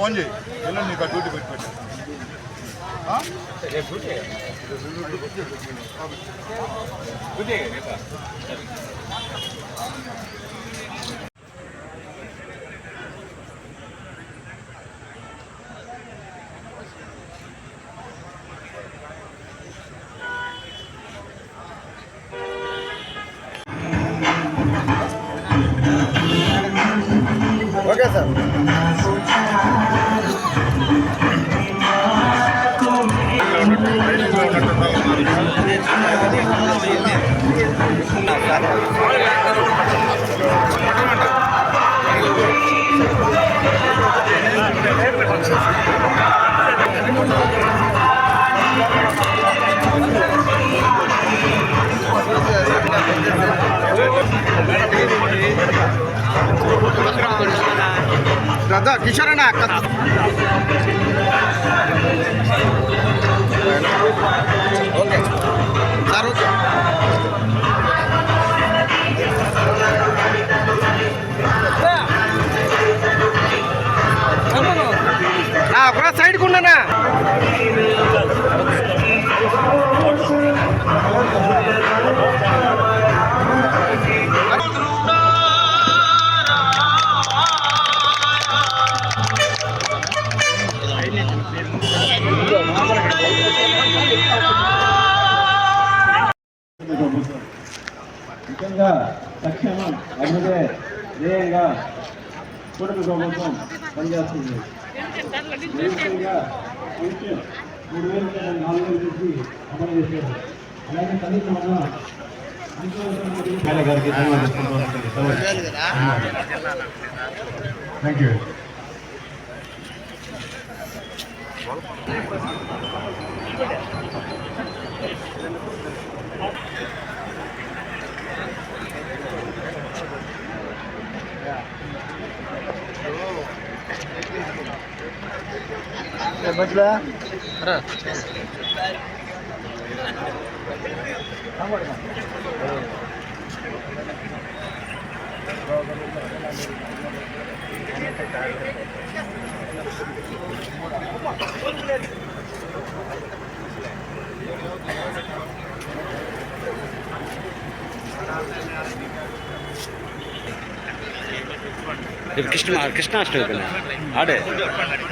Phone చేయి. ఎల్లుండి నీకు ఆ డ్యూటీ పెట్టి పెట్టు. Okay sir. দাদা কিসের না ప్రభుత్వం పనిచేస్తుంది. మూడు వేల నాలుగు వేలు నుంచి అమలు చేశారు. అలాగే కనీస మన గారికి థ్యాంక్ యూ समजला Thank you. రేపు కృష్ణ కృష్ణాష్టమి పని. ఆడే.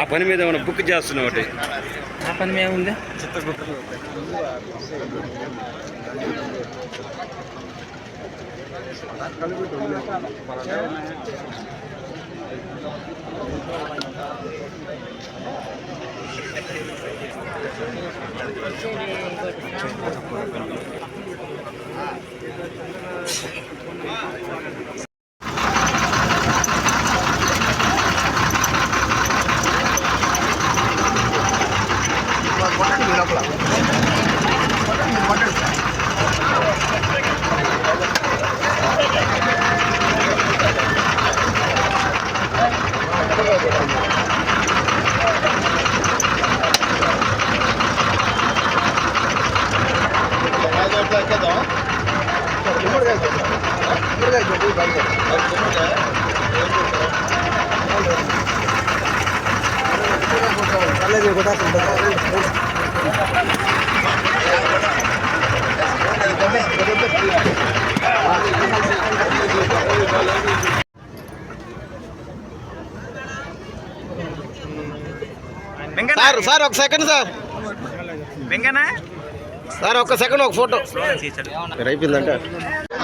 ఆ పని మీద ఏమైనా బుక్ చేస్తున్నావు ఒకటి? ఆ పని మీద ఉంది సార్ సార్ ఒక సెకండ్ సార్. వెంకన్న? సార్ ఒక సెకండ్ ఒక ఫోటో అయిపోయిందంట.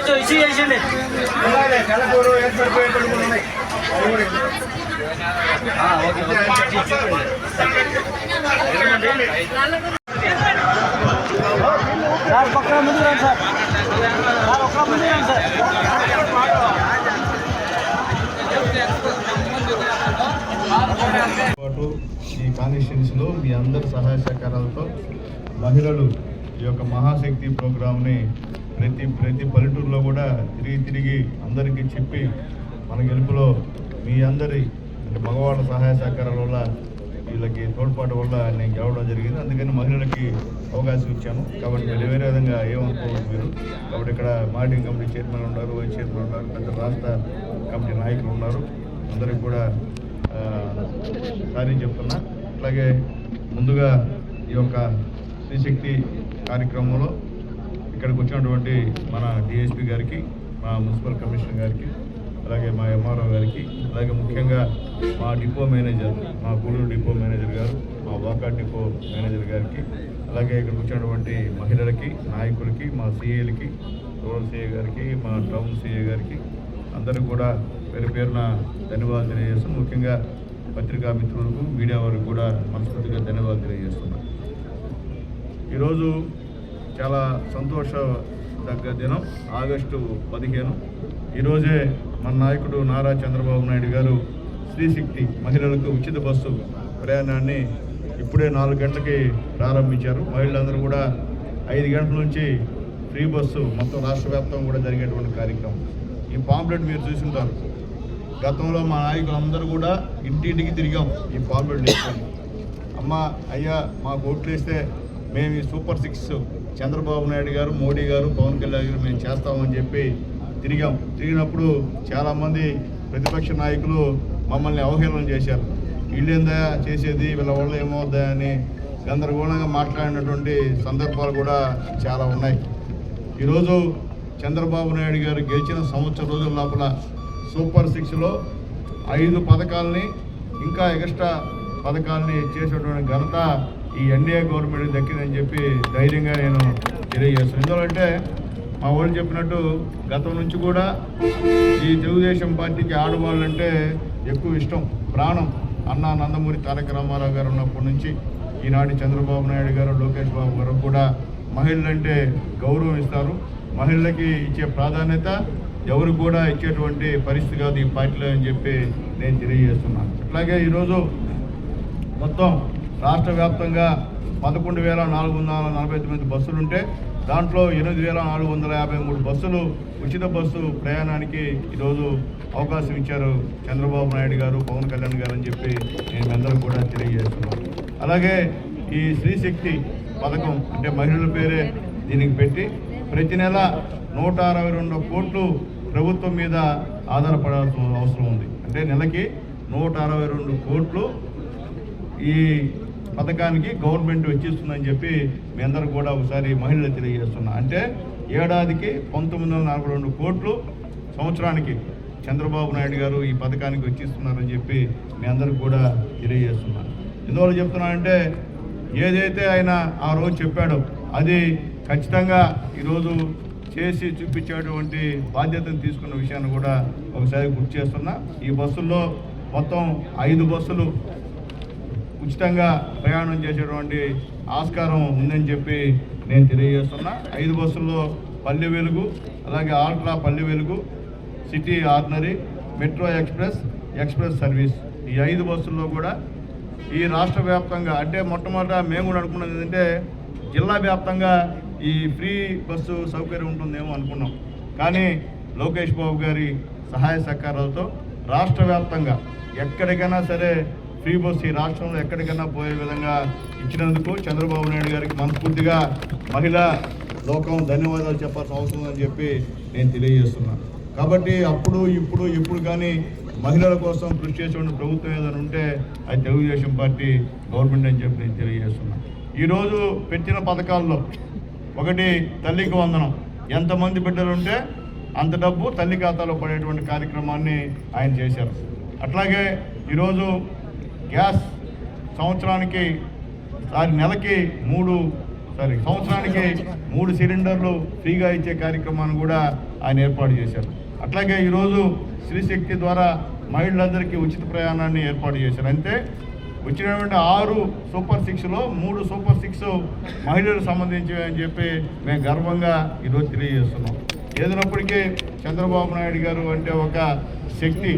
ఇష్యూ చేసింది ఏర్పడిపోయి సార్ పక్కన ముందు రండి సార్. సార్ ఒక్క ముందు రండి సార్. పాటు ఈ కాన్స్టిట్యున్సీలో మీ అందరి సహాయ సహకారాలతో మహిళలు ఈ యొక్క మహాశక్తి ప్రోగ్రామ్ని ప్రతి ప్రతి పల్లెటూరులో కూడా తిరిగి తిరిగి అందరికీ చెప్పి మన గెలుపులో మీ అందరి అంటే మగవాళ్ళ సహాయ సహకారాల వల్ల వీళ్ళకి తోడ్పాటు వల్ల నేను గెలవడం జరిగింది. అందుకని మహిళలకి అవకాశం ఇచ్చాను. కాబట్టి మీరు వేరే విధంగా ఏమనుకోవచ్చు మీరు. కాబట్టి ఇక్కడ మార్టింగ్ కమిటీ చైర్మన్ ఉన్నారు వైస్ చైర్మన్ ఉన్నారు పెద్ద రాష్ట్ర కమిటీ నాయకులు ఉన్నారు. అందరికి కూడా సారీ చెప్తున్నా. అట్లాగే ముందుగా ఈ యొక్క శ్రీశక్తి కార్యక్రమంలో ఇక్కడికి వచ్చినటువంటి మన డిఎస్పీ గారికి మా మున్సిపల్ కమిషనర్ గారికి అలాగే మా ఎంఆర్ఓ గారికి అలాగే ముఖ్యంగా మా డిపో మేనేజర్ మా గూడూరు డిపో మేనేజర్ గారు మా వాకా డిపో మేనేజర్ గారికి అలాగే ఇక్కడ వచ్చినటువంటి మహిళలకి నాయకులకి మా సీఏలకి రూరల్ సీఏ గారికి మా టౌన్ సీఏ గారికి అందరూ కూడా పేరు పేరున ధన్యవాదాలు తెలియజేస్తాం ముఖ్యంగా పత్రికా మిత్రులకు మీడియా వారికి కూడా మనస్ఫూర్తిగా ధన్యవాదాలు తెలియజేస్తున్నాం. ఈరోజు చాలా సంతోష తగ్గ దినం ఆగస్టు పదిహేను. ఈరోజే మన నాయకుడు నారా చంద్రబాబు నాయుడు గారు శ్రీశక్తి మహిళలకు ఉచిత బస్సు ప్రయాణాన్ని ఇప్పుడే నాలుగు గంటలకి ప్రారంభించారు. మహిళలందరూ కూడా ఐదు గంటల నుంచి ఫ్రీ బస్సు మొత్తం రాష్ట్ర వ్యాప్తంగా కూడా జరిగేటువంటి కార్యక్రమం. ఈ పాంప్లెట్ మీరు చూసుంటారు. గతంలో మా నాయకులందరూ కూడా ఇంటింటికి తిరిగాం ఈ పాంప్లెట్ తీసుకొని అమ్మ అయ్యా మాకు ఓట్లు వేస్తే మేము ఈ సూపర్ సిక్స్ చంద్రబాబు నాయుడు గారు మోడీ గారు పవన్ కళ్యాణ్ గారు మేము చేస్తామని చెప్పి తిరిగాం. తిరిగినప్పుడు చాలామంది ప్రతిపక్ష నాయకులు మమ్మల్ని అవహేళన చేశారు. వీళ్ళేందా చేసేది వీళ్ళ వల్ల ఏమవుద్దా అని గందరగోళంగా మాట్లాడినటువంటి సందర్భాలు కూడా చాలా ఉన్నాయి. ఈరోజు చంద్రబాబు నాయుడు గారు గెలిచిన సంవత్సరం రోజుల లోపల సూపర్ సిక్స్లో ఐదు పథకాలని ఇంకా ఎక్స్ట్రా పథకాలని చేసేటువంటి ఘనత ఈ ఎన్డీఏ గవర్నమెంట్ దక్కిందని చెప్పి ధైర్యంగా నేను తెలియజేస్తాను. ఎందుకంటే మా వాళ్ళు చెప్పినట్టు గతం నుంచి కూడా ఈ తెలుగుదేశం పార్టీకి ఆడవాళ్ళంటే ఎక్కువ ఇష్టం ప్రాణం. అన్న నందమూరి తారక రామారావు గారు ఉన్నప్పటి నుంచి ఈనాటి చంద్రబాబు నాయుడు గారు లోకేష్ బాబు గారు కూడా మహిళలంటే గౌరవం ఇస్తారు. మహిళలకి ఇచ్చే ప్రాధాన్యత ఎవరు కూడా ఇచ్చేటువంటి పరిస్థితి కాదు ఈ పార్టీలో అని చెప్పి నేను తెలియజేస్తున్నాను. అట్లాగే ఈరోజు మొత్తం రాష్ట్ర వ్యాప్తంగా పదకొండు వేల నాలుగు వందల నలభై తొమ్మిది బస్సులు ఉంటే దాంట్లో ఎనిమిది వేల నాలుగు వందల యాభై మూడు బస్సులు ఉచిత బస్సు ప్రయాణానికి ఈరోజు అవకాశం ఇచ్చారు చంద్రబాబు నాయుడు గారు పవన్ కళ్యాణ్ గారు అని చెప్పి నేను అందరూ కూడా తెలియజేస్తున్నాను. అలాగే ఈ శ్రీశక్తి పథకం అంటే మహిళల పేరే దీనికి పెట్టి ప్రతి నెల నూట అరవై రెండు కోట్లు ప్రభుత్వం మీద ఆధారపడాల్సిన అవసరం ఉంది. అంటే నెలకి నూట అరవై రెండు కోట్లు ఈ పథకానికి గవర్నమెంట్ వెచ్చిస్తుందని చెప్పి మీ అందరూ కూడా ఒకసారి మహిళలు తెలియజేస్తున్నా. అంటే ఏడాదికి పంతొమ్మిది వందల నలభై రెండు కోట్లు సంవత్సరానికి చంద్రబాబు నాయుడు గారు ఈ పథకానికి వెచ్చిస్తున్నారని చెప్పి మీ అందరికి కూడా తెలియజేస్తున్నాను ఎందువల్ల చెప్తున్నానంటే ఏదైతే ఆయన ఆ రోజు చెప్పాడో అది ఖచ్చితంగా ఈరోజు చేసి చూపించేటువంటి బాధ్యతను తీసుకున్న విషయాన్ని కూడా ఒకసారి గుర్తు చేస్తున్నా. ఈ బస్సుల్లో మొత్తం ఐదు బస్సులు ఉచితంగా ప్రయాణం చేసేటువంటి ఆస్కారం ఉందని చెప్పి నేను తెలియజేస్తున్నా. ఐదు బస్సుల్లో పల్లె వెలుగు అలాగే ultra Palle Velugu city ordinary metro express express service. ఈ ఐదు బస్సుల్లో కూడా ఈ రాష్ట్ర వ్యాప్తంగా అంటే మొట్టమొదట మేము కూడా అనుకున్నది ఏంటంటే జిల్లా వ్యాప్తంగా ఈ ఫ్రీ బస్సు సౌకర్యం ఉంటుందేమో అనుకున్నాం. కానీ లోకేష్ బాబు గారి సహాయ సహకారాలతో రాష్ట్ర వ్యాప్తంగా ఎక్కడికైనా సరే ఫ్రీ బస్సు ఈ రాష్ట్రంలో ఎక్కడికైనా పోయే విధంగా ఇచ్చినందుకు చంద్రబాబు నాయుడు గారికి మనస్ఫూర్తిగా మహిళా లోకం ధన్యవాదాలు చెప్పాల్సిన అవసరం ఉందని చెప్పి నేను తెలియజేస్తున్నాను. కాబట్టి అప్పుడు ఇప్పుడు ఇప్పుడు కానీ మహిళల కోసం కృషి చేసేటువంటి ప్రభుత్వం ఏదైనా ఉంటే అది తెలుగుదేశం పార్టీ గవర్నమెంట్ అని చెప్పి నేను తెలియజేస్తున్నాను. ఈరోజు పెట్టిన పథకాల్లో ఒకటి తల్లికి వందనం. ఎంతమంది బిడ్డలు ఉంటే అంత డబ్బు తల్లి ఖాతాలో పడేటువంటి కార్యక్రమాన్ని ఆయన చేశారు. అట్లాగే ఈరోజు గ్యాస్ సంవత్సరానికి సారి నెలకి మూడు సారీ సంవత్సరానికి మూడు సిలిండర్లు ఫ్రీగా ఇచ్చే కార్యక్రమాన్ని కూడా ఆయన ఏర్పాటు చేశారు. అట్లాగే ఈరోజు శ్రీశక్తి ద్వారా మహిళలందరికీ ఉచిత ప్రయాణాన్ని ఏర్పాటు చేశారు. అంతే వచ్చినటువంటి ఆరు సూపర్ సిక్స్లో మూడు సూపర్ సిక్స్ మహిళలకు సంబంధించివి అని చెప్పి మేము గర్వంగా ఈరోజు తెలియజేస్తున్నాం. ఏదైనప్పటికీ చంద్రబాబు నాయుడు గారు అంటే ఒక శక్తి.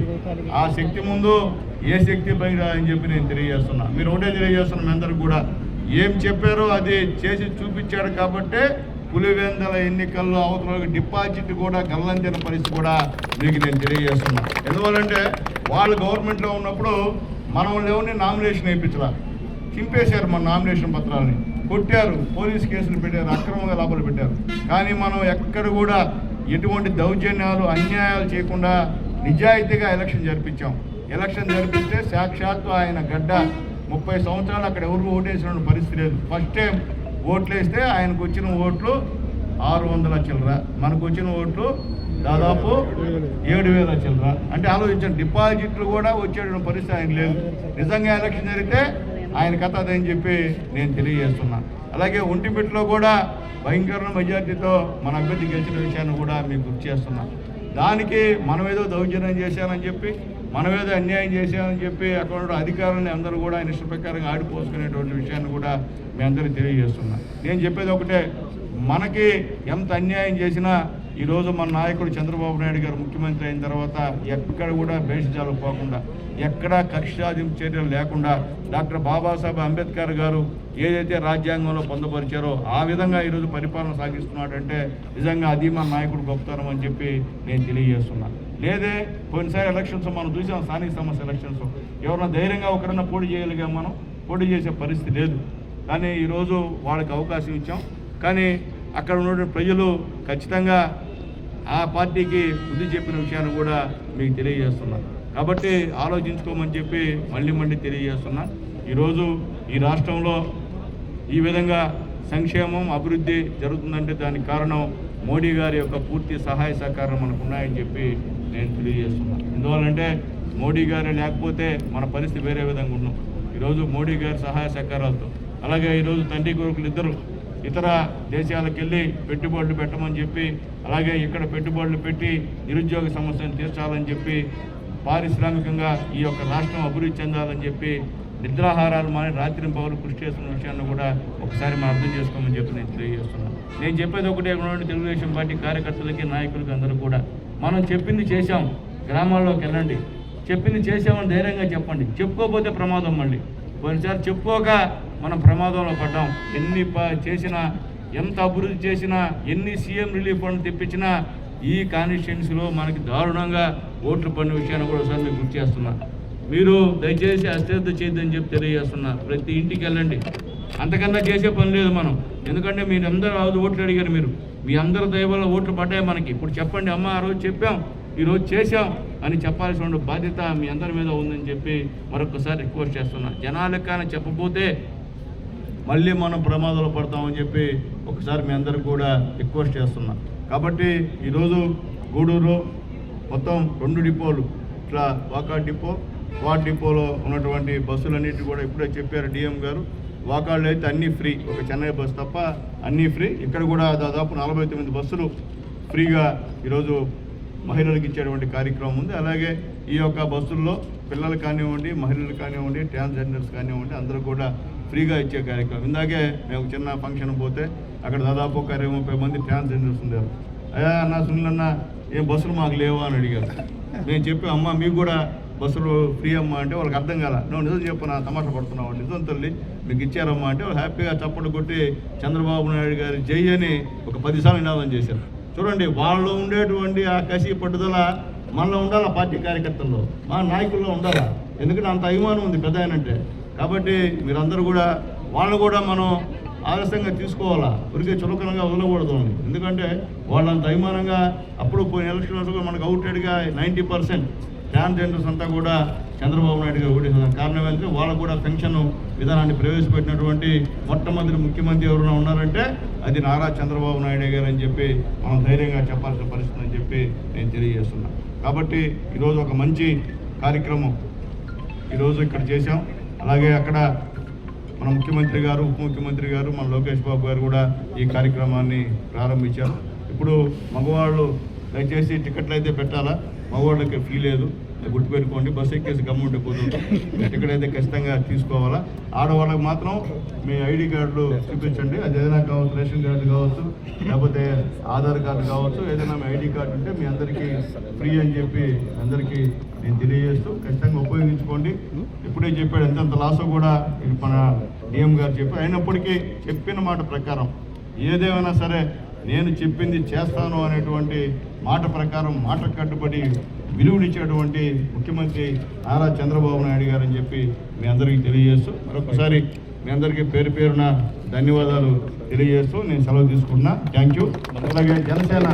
ఆ శక్తి ముందు ఏ శక్తి బయట అని చెప్పి నేను తెలియజేస్తున్నా. మీరు ఒకటే తెలియజేస్తున్నా మీ అందరికి కూడా. ఏం చెప్పారో అది చేసి చూపించాడు కాబట్టే పులివెందల ఎన్నికల్లో అవతల డిపాజిట్ కూడా గల్లంతిన పరిస్థితి కూడా మీకు నేను తెలియజేస్తున్నా. ఎందువల్లంటే వాళ్ళు గవర్నమెంట్లో ఉన్నప్పుడు మనం ఎవరిని నామినేషన్ వేయించరా చింపేశారు మన నామినేషన్ పత్రాలని. కొట్టారు. పోలీస్ కేసులు పెట్టారు. అక్రమంగా లోపల పెట్టారు. కానీ మనం ఎక్కడ కూడా ఎటువంటి దౌర్జన్యాలు అన్యాయాలు చేయకుండా నిజాయితీగా ఎలక్షన్ జరిపించాం. ఎలక్షన్ జరిపిస్తే సాక్షాత్తు ఆయన గడ్డ ముప్పై సంవత్సరాలు అక్కడ ఎవరు ఓటేసిన పరిస్థితి లేదు. ఫస్ట్ టైం ఓట్లు వేస్తే ఆయనకు వచ్చిన ఓట్లు ఆరు వందల చిల్లర. మనకు వచ్చిన ఓట్లు దాదాపు ఏడు వేల చిల్లర. అంటే ఆలోచించండి డిపాజిట్లు కూడా వచ్చేటువంటి పరిస్థితి ఆయన లేదు. నిజంగా ఎలక్షన్ జరిగితే ఆయన కథ అదని చెప్పి నేను తెలియజేస్తున్నాను అలాగే ఒంటిమిట్లో కూడా భయంకరమైన మెజార్టీతో మన అభ్యర్థి గెలిచిన విషయాన్ని కూడా మీకు గుర్తు చేస్తున్నాను దానికి మనం ఏదో దౌర్జన్యం చేశానని చెప్పి మనం ఏదో అన్యాయం చేశామని చెప్పి అక్కడ ఉన్న అధికారులని అందరూ కూడా ఆయన ఇష్ట ప్రకారంగా ఆడిపోసుకునేటువంటి విషయాన్ని కూడా మీ అందరికీ తెలియజేస్తున్నాను నేను చెప్పేది ఒకటే మనకి ఎంత అన్యాయం చేసినా ఈరోజు మన నాయకుడు చంద్రబాబు నాయుడు గారు ముఖ్యమంత్రి అయిన తర్వాత ఎక్కడ కూడా భేషజాలు పోకుండా ఎక్కడా కక్షాదింపు చర్యలు లేకుండా డాక్టర్ బాబాసాహెబ్ అంబేద్కర్ గారు ఏదైతే రాజ్యాంగంలో పొందుపరిచారో ఆ విధంగా ఈరోజు పరిపాలన సాగిస్తున్నాడంటే నిజంగా అది మన నాయకుడు గొప్పతనం అని చెప్పి నేను తెలియజేస్తున్నాను లేదే పోయినసారి ఎలక్షన్స్ మనం చూసాం స్థానిక సమస్య ఎలక్షన్స్. ఎవరన్నా ధైర్యంగా ఒకరన్నా పోటీ చేయలేగా మనం పోటీ చేసే పరిస్థితి లేదు. కానీ ఈరోజు వాళ్ళకి అవకాశం ఇచ్చాం. కానీ అక్కడ ఉన్నటువంటి ప్రజలు ఖచ్చితంగా ఆ పార్టీకి బుద్ధి చెప్పిన విషయాన్ని కూడా మీకు తెలియజేస్తున్నాను. కాబట్టి ఆలోచించుకోమని చెప్పి మళ్ళీ మళ్ళీ తెలియజేస్తున్నా. ఈరోజు ఈ రాష్ట్రంలో ఈ విధంగా సంక్షేమం అభివృద్ధి జరుగుతుందంటే దానికి కారణం మోడీ గారి యొక్క పూర్తి సహాయ సహకారం మనకు ఉన్నాయని చెప్పి నేను తెలియజేస్తున్నాను ఎందువల్లంటే మోడీ గారు లేకపోతే మన పరిస్థితి వేరే విధంగా ఉన్నాం ఈరోజు మోడీ గారి సహాయ సహకారాలతో అలాగే ఈరోజు తండ్రి కొడుకులు ఇద్దరు ఇతర దేశాలకు వెళ్ళి పెట్టుబడులు పెట్టమని చెప్పి అలాగే ఇక్కడ పెట్టుబడులు పెట్టి నిరుద్యోగ సమస్యను తీర్చాలని చెప్పి పారిశ్రామికంగా ఈ యొక్క రాష్ట్రం అభివృద్ధి చెందాలని చెప్పి నిద్రాహారాలు మాని రాత్రి పౌరులు కృషి చేస్తున్న విషయాన్ని కూడా ఒకసారి మనం అర్థం చేసుకోమని చెప్పి నేను తెలియజేస్తున్నాను. నేను చెప్పేది ఒకటే ఉన్నటువంటి తెలుగుదేశం పార్టీ కార్యకర్తలకి నాయకులకి అందరూ కూడా. మనం చెప్పింది చేశాం గ్రామాల్లోకి వెళ్ళండి చెప్పింది చేసామని ధైర్యంగా చెప్పండి. చెప్పుకోకపోతే ప్రమాదం మళ్ళీ. కొన్నిసార్లు చెప్పుకోక మనం ప్రమాదంలో పడ్డాం. ఎన్ని ప- చేసినా ఎంత అభివృద్ధి చేసినా ఎన్ని సీఎం రిలీఫ్ ఫండ్ తెప్పించినా ఈ కాన్స్టిట్యున్సీలో మనకి దారుణంగా ఓట్లు పడిన విషయాన్ని కూడా ఒకసారి మీకు గుర్తు చేస్తున్నా. మీరు దయచేసి అశ్రద్ధ చేయొద్దని చెప్పి తెలియజేస్తున్నా. ప్రతి ఇంటికి వెళ్ళండి. అంతకన్నా చేసే పని లేదు మనం. ఎందుకంటే మీరు అందరూ ఆ ఓట్లు అడిగారు మీరు. మీ అందరి దయ వల్ల ఓట్లు పడ్డాయి మనకి. ఇప్పుడు చెప్పండి అమ్మ ఆ రోజు చెప్పాం. ఈరోజు చేశాం అని చెప్పాల్సిన బాధ్యత మీ అందరి మీద ఉందని చెప్పి మరొకసారి రిక్వెస్ట్ చేస్తున్నా. జనాలకు కానీ చెప్పబోతే మళ్ళీ మనం ప్రమాదాలు పడతామని చెప్పి ఒకసారి మీ అందరికి కూడా రిక్వెస్ట్ చేస్తున్నా. కాబట్టి ఈరోజు గూడూరు మొత్తం రెండు డిపోలు ఇట్లా వాకాడ్ డిపో వార్డ్ డిపోలో ఉన్నటువంటి బస్సులన్నిటి కూడా ఇప్పుడే చెప్పారు డిఎం గారు. వాకాళ్ళు అయితే అన్నీ ఫ్రీ ఒక చెన్నై బస్సు తప్ప అన్నీ ఫ్రీ. ఇక్కడ కూడా దాదాపు నలభై తొమ్మిది బస్సులు ఫ్రీగా ఈరోజు మహిళలకు ఇచ్చేటువంటి కార్యక్రమం ఉంది. అలాగే ఈ యొక్క బస్సుల్లో పిల్లలు కానివ్వండి మహిళలు కానివ్వండి ట్రాన్స్జెండర్స్ కానివ్వండి అందరూ కూడా ఫ్రీగా ఇచ్చే కార్యక్రమం. ఇందాకే మేము చిన్న ఫంక్షన్ పోతే అక్కడ దాదాపు ఒక ఇరవై ముప్పై మంది ట్రాన్స్జెండర్స్ ఉన్నారు. అయ్యా అన్న సునీల్ అన్న ఏం బస్సులు మాకు లేవా అని అడిగారు. మేము చెప్పి అమ్మ మీకు కూడా బస్సులు ఫ్రీ అమ్మా అంటే వాళ్ళకి అర్థం కాల. నువ్వు నిజం చెప్పు నా తమాషా పడుతున్నావు. నిజం తల్లి మీకు ఇచ్చారమ్మా అంటే వాళ్ళు హ్యాపీగా చప్పట్లు కొట్టి చంద్రబాబు నాయుడు గారి జై అని ఒక పదిసార్లు నినాదం చేశారు. చూడండి వాళ్ళలో ఉండేటువంటి ఆ కసి పట్టుదల మనలో ఉండాలి పార్టీ కార్యకర్తల్లో? మా నాయకుల్లో ఉండాలా? ఎందుకంటే అంత అభిమానం ఉంది పెద్ద ఆయనంటే కాబట్టి మీరందరూ కూడా వాళ్ళు కూడా మనం ఆలస్యంగా తీసుకోవాలా? ఉరికే చులకనగా వదలకూడదు అని. ఎందుకంటే వాళ్ళంత అభిమానంగా అప్పుడు పోయిన ఎలక్షన్ మనకు అవుటెడ్గా నైంటీ పర్సెంట్ ట్రాన్స్జెండర్స్ అంతా కూడా చంద్రబాబు నాయుడు గారు ఓటేసారు కారణం ఏంటంటే వాళ్ళకు కూడా పెన్షన్ విధానాన్ని ప్రవేశపెట్టినటువంటి మొట్టమొదటి ముఖ్యమంత్రి ఎవరైనా ఉన్నారంటే అది నారా చంద్రబాబు నాయుడు గారు అని చెప్పి మనం ధైర్యంగా చెప్పాల్సిన పరిస్థితి అని చెప్పి నేను తెలియజేస్తున్నా. కాబట్టి ఈరోజు ఒక మంచి కార్యక్రమం ఈరోజు ఇక్కడ చేశాం. అలాగే అక్కడ మన ముఖ్యమంత్రి గారు ఉప ముఖ్యమంత్రి గారు మన లోకేష్ బాబు గారు కూడా ఈ కార్యక్రమాన్ని ప్రారంభించారు. ఇప్పుడు మగవాళ్ళు దయచేసి టికెట్లు అయితే పెట్టాలా? మగవాళ్ళకి ఫీ లేదు. గుర్తుపెట్టుకోండి బస్సు ఎక్కేసి గమ్ముంటే కుదరదు ఎక్కడైతే ఖచ్చితంగా తీసుకోవాలా? ఆడవాళ్ళకి మాత్రం మీ ఐడి కార్డులు చూపించండి. అది ఏదైనా కావచ్చు రేషన్ కార్డు కావచ్చు లేకపోతే ఆధార్ కార్డు కావచ్చు ఏదైనా మీ ఐడి కార్డు ఉంటే మీ అందరికీ ఫ్రీ అని చెప్పి అందరికీ నేను తెలియజేస్తూ ఖచ్చితంగా ఉపయోగించుకోండి. ఇప్పుడే చెప్పాడు ఎంతంత లాసో కూడా మన డిఎం గారు చెప్పారు. అయినప్పటికీ చెప్పిన మాట ప్రకారం ఏదేమైనా సరే నేను చెప్పింది చేస్తాను అనేటువంటి మాట ప్రకారం మాట కట్టుబడి విలువనిచ్చేటువంటి ముఖ్యమంత్రి నారా చంద్రబాబు నాయుడు గారు అని చెప్పి మీ అందరికీ తెలియజేస్తూ మరొకసారి మీ అందరికీ పేరు పేరున ధన్యవాదాలు తెలియజేస్తూ నేను సెలవు తీసుకుంటున్నా. Thank you. అలాగే జనసేన